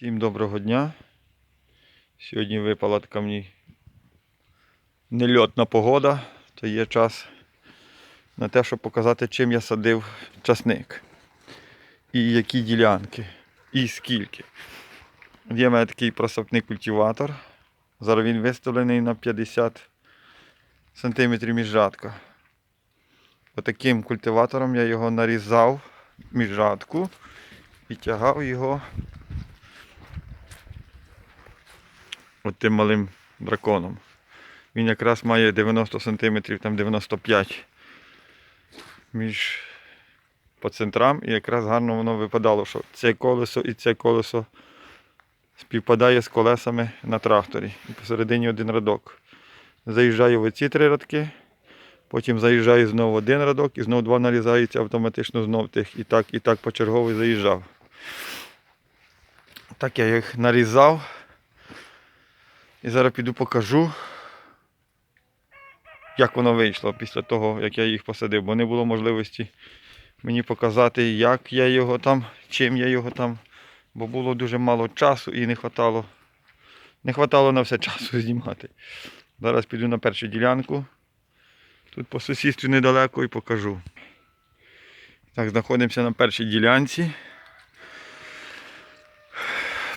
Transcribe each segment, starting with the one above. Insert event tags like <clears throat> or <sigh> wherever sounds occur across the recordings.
Всім доброго дня. Сьогодні випала така мені нельотна погода, то є час на те, щоб показати, чим я садив часник. І які ділянки, і скільки. Є в мене такий просапний культиватор. Зараз він виставлений на 50 см міжжатка. Отаким культиватором я його нарізав міжжатку і тягав його от тим малим драконом. Він якраз має 90 см, там 95 між по центрам, і якраз гарно воно випадало, що це колесо і це колесо співпадає з колесами на тракторі. І посередині один радок. Заїжджаю в оці три радки, потім заїжджаю знову один радок і знову два нарізаються автоматично знов тих. І так, і так почергово заїжджав. Так я їх нарізав. І зараз піду покажу, як воно вийшло після того, як я їх посадив, бо не було можливості мені показати, як я його там, чим я його там, бо було дуже мало часу і не хватало, не хватало на все часу <laughs> знімати. Зараз піду на першу ділянку. Тут по сусідству недалеко і покажу. Так, знаходимося на першій ділянці.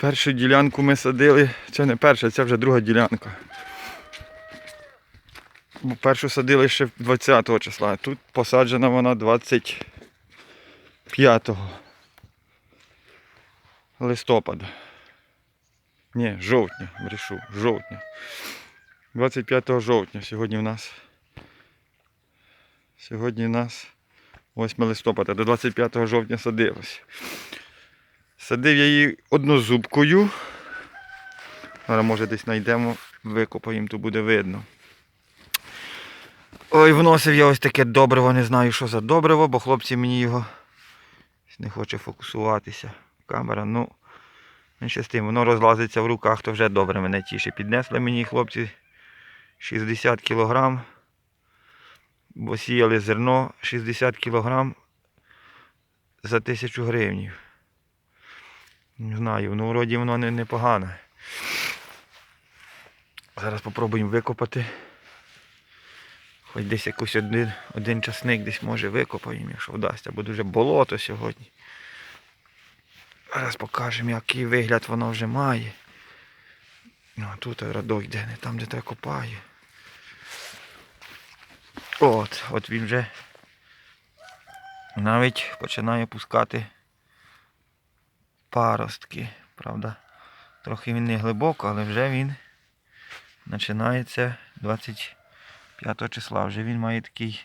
Першу ділянку ми садили, це не перша, це вже друга ділянка. Бо першу садили ще 20 числа, тут посаджена вона 25 листопада. Ні, жовтня, брешу, жовтня. 25 жовтня сьогодні в нас. Сьогодні в нас 8 листопада, до 25 жовтня садилось. Садив я її однозубкою. Зараз може десь знайдемо, викопаємо, то буде видно. Ой, вносив я ось таке добриво, не знаю, що за добриво, бо хлопці мені його не хоче фокусуватися. Камера, ну, менше з тим, воно розлазиться в руках, то вже добре мене тіше. Піднесли мені хлопці 60 кг, бо сіяли зерно 60 кг за 1000 гривнів. Не знаю, ну вроді воно не, непогане. Зараз спробуємо викопати. Хоч десь якийсь один, один часник десь може викопаємо, якщо вдасться, бо дуже болото сьогодні. Зараз покажемо, який вигляд воно вже має. Ну, а тут радок йде, не там, де треба копає. От, от він вже навіть починає пускати паростки. Правда, трохи він не глибоко, але вже він починається 25 числа. Вже він має такий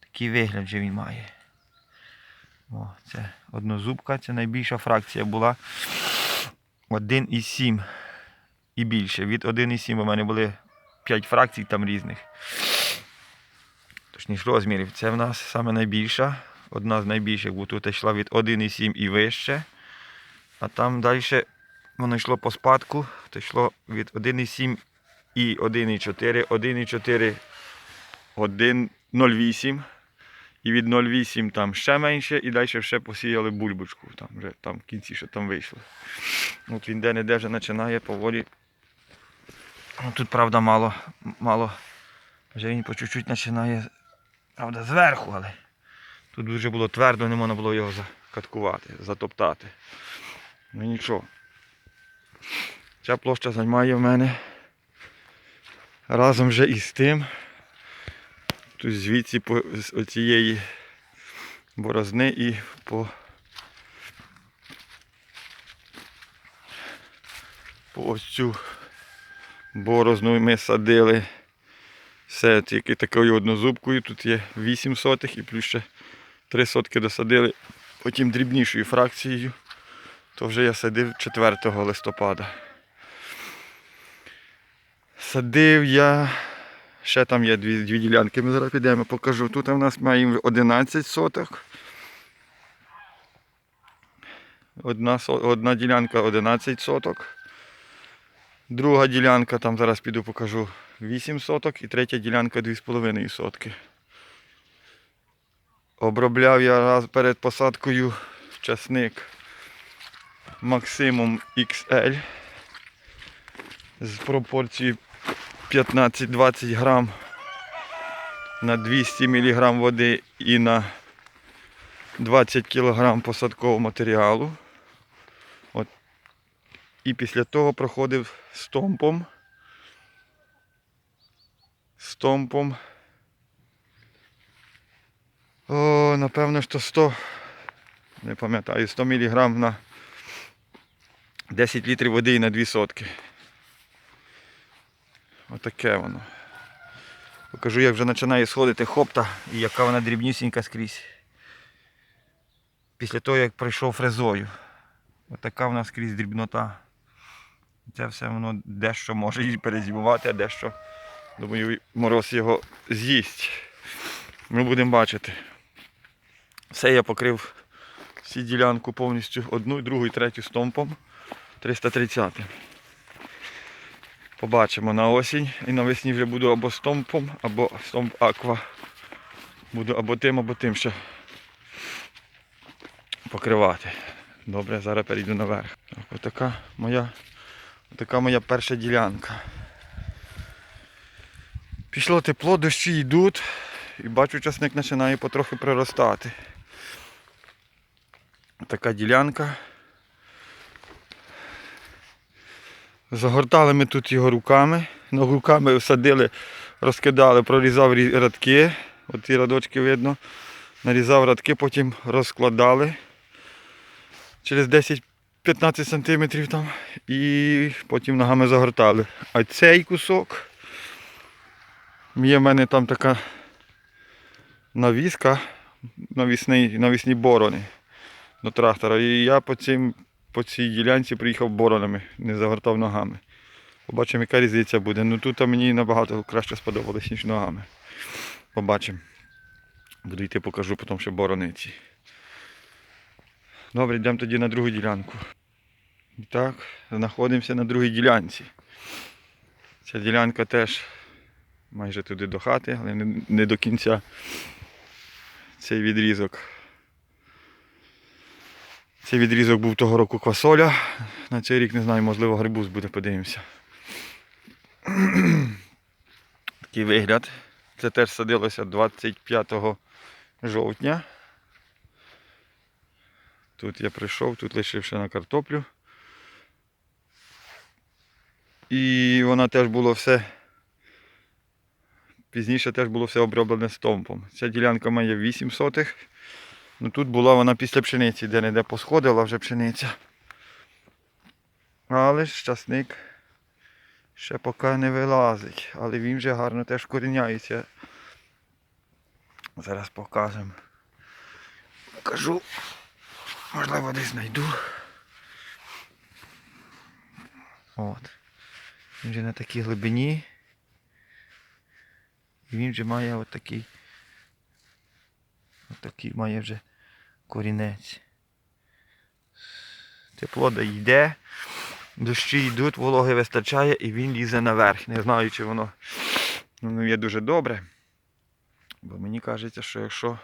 такий вигляд вже він має. О, це однозубка, це найбільша фракція була 1,7 і більше. Від 1,7 у мене були 5 фракцій там різних. Точніше розмірів. Це в нас саме найбільша. Одна з найбільших, бо тут йшла від 1,7 і вище. А там далі воно йшло по спадку, то йшло від 1,7 і 1,4, 1,4, 1,08. І від 0,8 там ще менше, і далі ще посіяли бульбочку. Там вже там в кінці, що там вийшло. От він де-не-де вже починає поволі. Ну, тут, правда, мало, мало. Вже він по чуть-чуть починає, правда, зверху, але тут вже було твердо, не можна було його закаткувати, затоптати. Ну нічого. Ця площа займає в мене разом вже із тим. Тут звідси по оцієї борозни і по, по ось цю борозну ми садили. Все тільки такою однозубкою. Тут є 8 сотих і плюс ще 3 сотки досадили. Потім дрібнішою фракцією. То вже я садив 4 листопада. Садив я. Ще там є дві, дві ділянки, ми зараз підемо, покажу. Тут у нас маємо 11 соток. Одна, одна ділянка 11 соток. Друга ділянка, там зараз піду покажу 8 соток і третя ділянка 2,5 сотки. Обробляв я раз перед посадкою часник Максимум XL з пропорцією 15-20 грам на 200 мг води і на 20 кг посадкового матеріалу. От. І після того проходив стомпом. Стомпом. О, напевно, що 100, не пам'ятаю, 100 мг на 10 літрів води і на 2 сотки. Отаке воно. Покажу, як вже починає сходити хопта і яка вона дрібнісінька скрізь. Після того, як пройшов фрезою. Отака в нас скрізь дрібнота. Це все воно дещо може і перезимувати, а дещо, думаю, мороз його з'їсть. Ми будемо бачити. Все я покрив всі ділянку повністю одну, другу і третю стомпом 330. Побачимо на осінь і навесні вже буду або стомпом, або стомп аква. Буду або тим, або тим ще покривати. Добре, зараз перейду наверх. Так, Отака моя, отака моя перша ділянка. Пішло тепло, дощі йдуть і бачу, часник починає потрохи приростати. Така ділянка. Загортали ми тут його руками. Ну, руками всадили, розкидали, прорізав рі- радки. От ті радочки видно. Нарізав радки, потім розкладали через 10-15 см там і потім ногами загортали. А цей кусок є в мене там така навіска, навісний, навісні борони до трактора. І я по, цим, по цій ділянці приїхав боронами, не загортав ногами. Побачимо, яка різниця буде. Ну тут мені набагато краще сподобалось, ніж ногами. Побачимо. Буду йти покажу потім ще борониці. Добре, йдемо тоді на другу ділянку. І так, знаходимося на другій ділянці. Ця ділянка теж майже туди до хати, але не, до кінця цей відрізок. Цей відрізок був того року квасоля. На цей рік не знаю, можливо, гарбуз буде, подивимося. <clears throat> Такий вигляд. Це теж садилося 25 жовтня. Тут я прийшов, тут лишив ще на картоплю. І вона теж було все. Пізніше теж було все оброблене стомпом. Ця ділянка має 8 сотих. Ну тут була вона після пшениці, де не де посходила вже пшениця. Але ж часник ще поки не вилазить, але він вже гарно теж коріняється. Зараз покажемо. Покажу. Можливо, десь знайду. От. Він вже на такій глибині. І він вже має отакий. Отакий має вже корінець. Тепло да йде, дощі йдуть, вологи вистачає і він лізе наверх. Не знаю, чи воно ну, є дуже добре. Бо мені кажеться, що якщо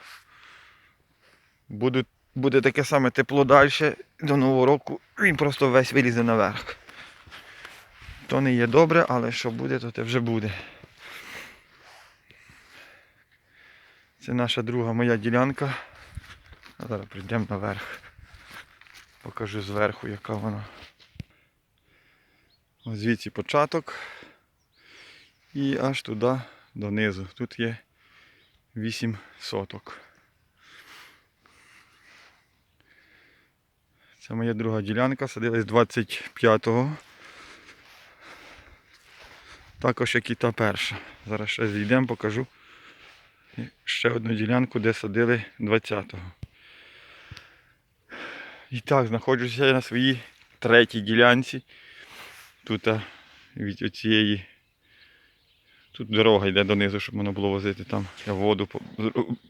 буде, буде таке саме тепло далі до Нового року, він просто весь вилізе наверх. То не є добре, але що буде, то те вже буде. Це наша друга моя ділянка. Зараз прийдемо наверх. Покажу зверху, яка вона. Ось звідси початок. І аж туди донизу. Тут є 8 соток. Це моя друга ділянка, садилась 25-го. Також як і та перша. Зараз ще зійдемо, покажу. Ще одну ділянку, де садили 20-го. І так, знаходжуся я на своїй третій ділянці. Тут від оцієї. Тут дорога йде донизу, щоб можна було возити там. Я воду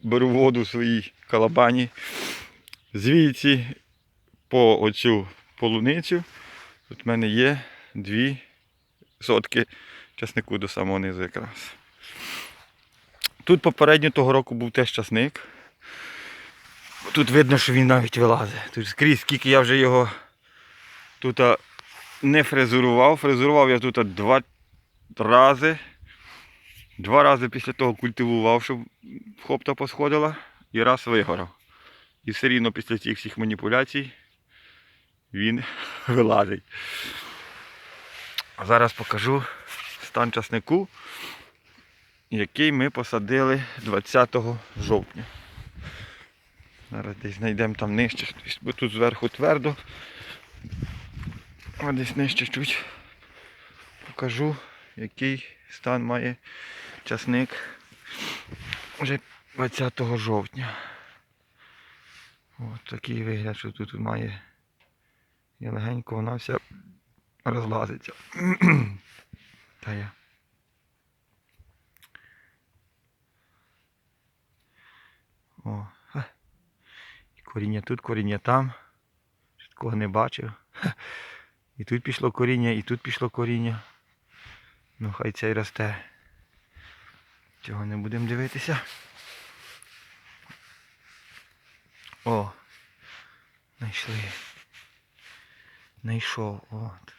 беру воду в своїй калабані. Звідси по оцю полуницю. Тут в мене є дві сотки часнику до самого низу якраз. Тут попередньо того року був теж часник. Тут видно, що він навіть вилазить. Тут скрізь, скільки я вже його Тут не фрезерував. Фрезерував я тут два рази. Два рази після того культивував, щоб хопта посходила, і раз вигорав. І все рівно після цих всіх маніпуляцій він <laughs> вилазить. Зараз покажу стан часнику, який ми посадили 20 жовтня. Зараз десь знайдемо там нижче, бо тут зверху твердо. А десь нижче чуть покажу, який стан має часник вже 20 жовтня. Ось такий вигляд, що тут має і легенько вона вся розлазиться. <clears throat> Та я. О, ха. Коріння тут, коріння там. Такого не бачив. І тут пішло коріння, і тут пішло коріння. Ну хай це й росте. Цього не будемо дивитися. О! Знайшли. Знайшов, от.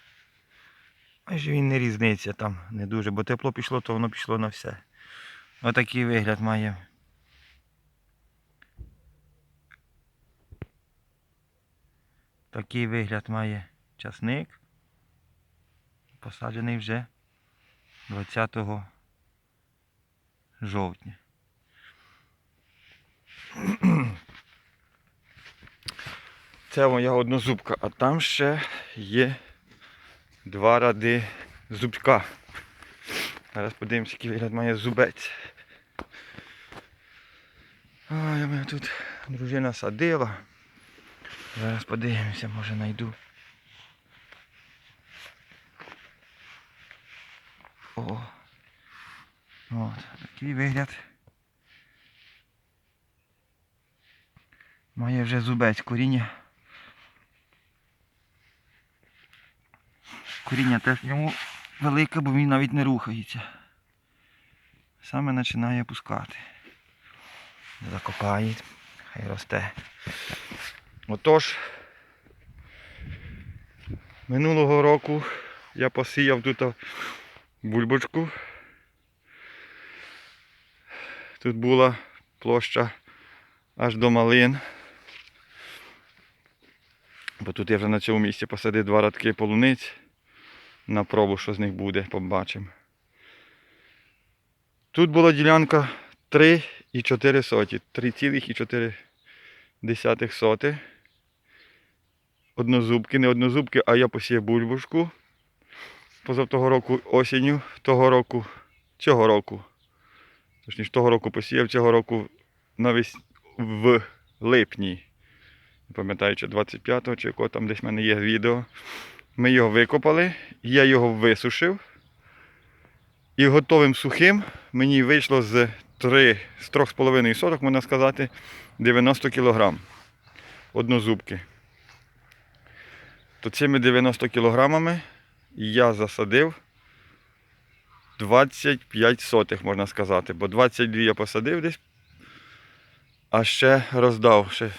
Майже він не різниця там не дуже, бо тепло пішло, то воно пішло на все. Отакий вигляд має. Такий вигляд має часник. Посаджений вже 20 жовтня. Це моя однозубка, а там ще є два ради зубка. Зараз подивимося, який вигляд має зубець. Ой, мене тут дружина садила. Зараз подивимося, може знайду. О. От, такий вигляд. Має вже зубець коріння. Коріння теж в ньому велике, бо він навіть не рухається. Саме починає пускати. Закопає, хай росте. Отож, минулого року я посіяв тут бульбочку. Тут була площа аж до малин. Бо тут я вже на цьому місці посадив два радки полуниць. На пробу, що з них буде, побачимо. Тут була ділянка 3,4 соті. 3,4 соти. Однозубки, не однозубки, а я посіяв бульбушку. Позав того року осінню, того року, цього року. Точніше, того року посіяв, цього року навіть в липні. Не пам'ятаю, чи 25-го, чи якого там десь в мене є відео. Ми його викопали, я його висушив. І готовим сухим мені вийшло з 3, з 3,5 соток, можна сказати, 90 кг однозубки. То цими 90 кілограмами я засадив 25 сотих, можна сказати, бо 22 я посадив десь, а ще роздав. Ще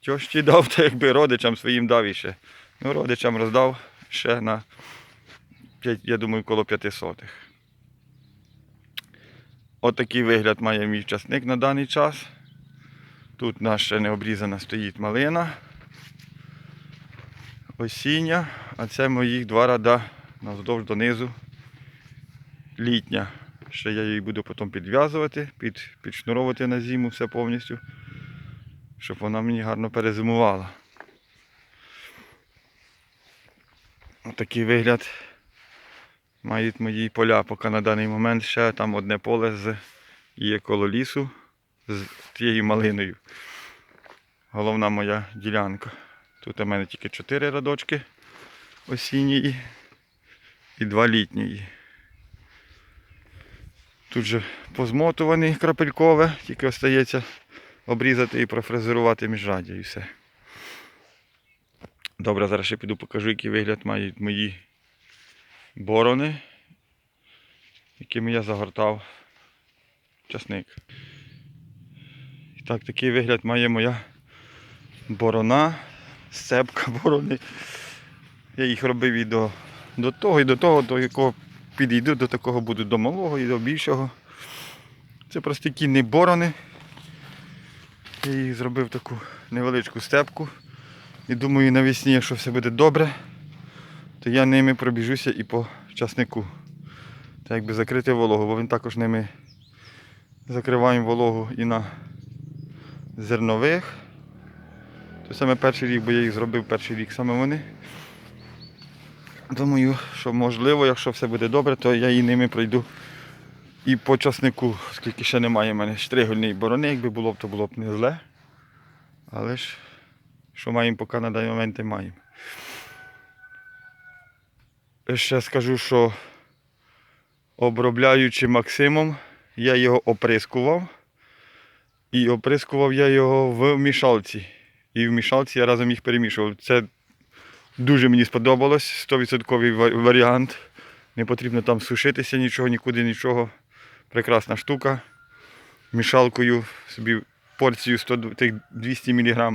тьощі дав, та якби родичам своїм дав іще. Ну, родичам роздав ще на 5, я думаю, коло 5 сотих. Отакий вигляд має мій часник на даний час. Тут нас ще не обрізана стоїть малина. Осіння, а це моїх два рада навздовж донизу. Літня. Ще я її буду потім підв'язувати, під, підшнуровувати на зиму все повністю, щоб вона мені гарно перезимувала. Отакий вигляд мають мої поля, поки на даний момент ще там одне поле з є коло лісу з тією малиною. Головна моя ділянка. Тут у мене тільки 4 радочки осінньої і два літньої. Тут же позмотуваний крапелькове, тільки остається обрізати і профрезерувати міжраддя і все. Добре, зараз ще піду покажу, який вигляд мають мої борони, якими я загортав часник. І так, такий вигляд має моя борона, сцепка борони. Я їх робив і до, до того, і до того, до якого підійду, до такого буду до малого і до більшого. Це прості кінні борони. Я їх зробив таку невеличку степку. І думаю, навесні, якщо все буде добре, то я ними пробіжуся і по часнику. Так якби закрити вологу, бо він також ними закриваємо вологу і на зернових. Це саме перший рік, бо я їх зробив перший рік саме вони. Думаю, що можливо, якщо все буде добре, то я і ними пройду і по часнику, оскільки ще немає в мене штригольної борони, якби було б, то було б не зле. Але ж, що маємо поки на даний момент маємо. Ще скажу, що обробляючи Максимом, я його оприскував. І оприскував я його в мішалці. І в мішалці я разом їх перемішував. Це дуже мені сподобалось. 100% варіант. Не потрібно там сушитися нічого, нікуди нічого. Прекрасна штука. Мішалкою собі порцію 100, тих 200 мг.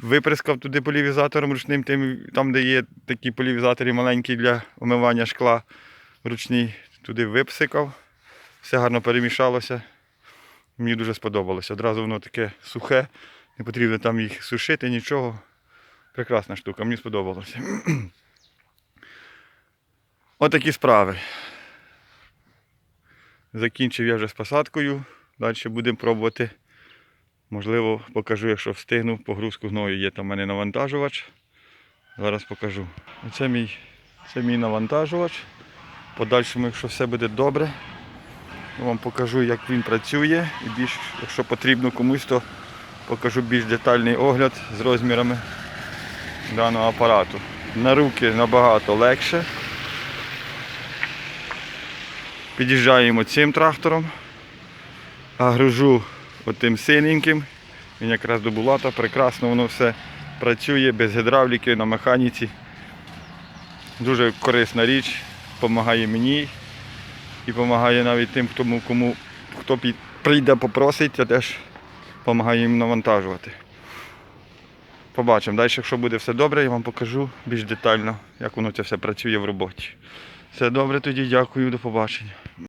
Виприскав туди полівізатором ручним, тим, там, де є такі полівізатори маленькі для омивання шкла ручні, туди випсикав. Все гарно перемішалося. Мені дуже сподобалося. Одразу воно таке сухе, не потрібно там їх сушити, нічого. Прекрасна штука, мені сподобалося. <clears throat> Отакі справи. Закінчив я вже з посадкою. Далі будемо пробувати. Можливо, покажу, якщо встигну. Погрузку гною є там в мене навантажувач. Зараз покажу. Оце мій, це мій навантажувач. Подальшому, якщо все буде добре, я вам покажу, як він працює. І більш, якщо потрібно комусь, то покажу більш детальний огляд з розмірами даного апарату. На руки набагато легше. Під'їжджаємо цим трактором, а гружу отим синеньким. Він якраз до булата, прекрасно воно все працює без гідравліки на механіці. Дуже корисна річ, допомагає мені і допомагає навіть тим, кому, кому хто прийде попросить, я теж допомагаю їм навантажувати. Побачимо. Далі, якщо буде все добре, я вам покажу більш детально, як воно це все працює в роботі. Все добре, тоді дякую, до побачення.